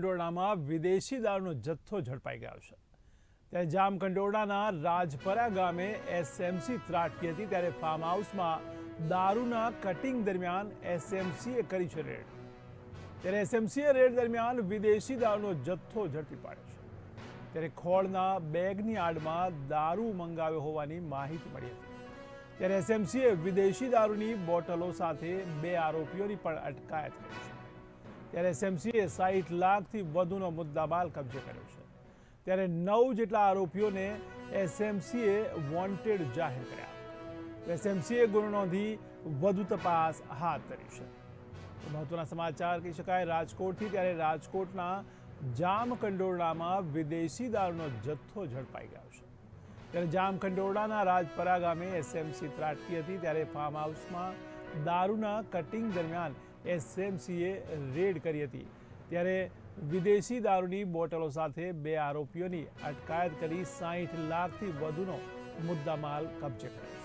જામકંડોરણામાં વિદેશી દારૂનો જથ્થો ઝડપાઈ ગયો છે. ત્યારે જામકંડોરણાના રાજપરા ગામે એસએમસી ત્રાટકી હતી ત્યારે ફાર્મ હાઉસમાં દારૂના કટિંગ દરમિયાન એસએમસીએ કરી છે રેડ. ત્યારે એસએમસીએ રેડ દરમિયાન વિદેશી દારૂનો જથ્થો ઝડપી પાડ્યો છે. ત્યારે ખોળના બેગની આડમાં દારૂ મંગાવ્યો હોવાની માહિતી મળી હતી. ત્યારે એસએમસીએ વિદેશી દારૂની બોટલો સાથે બે આરોપીઓની પણ અટકાયત કરી છે. ત્યારે એસએમસીએ સાઠ લાખથી વધુનો મુદ્દામાલ કબજે કર્યો છે. ત્યારે નવ જેટલા આરોપીઓને એસએમસીએ વોન્ટેડ જાહેર કર્યા. એસએમસીએ ગુનો નોંધી વધુ તપાસ હાથ ધરી છે. મહત્વના સમાચાર કહી શકાય, રાજકોટથી ત્યારે રાજકોટના જામકંડોરણામાં વિદેશી દારૂનો જથ્થો ઝડપાઈ ગયો છે. ત્યારે જામકંડોરણાના રાજપરા ગામે એસએમસી ત્રાટકી હતી, ત્યારે ફાર્મ હાઉસમાં દારૂના કટિંગ દરમિયાન એસએમસીએ રેડ કરી હતી. ત્યારે વિદેશી દારૂની બોટલો સાથે બે આરોપીઓની અટકાયત કરી સાહીઠ લાખથી વધુનો મુદ્દામાલ કબજે કર્યો.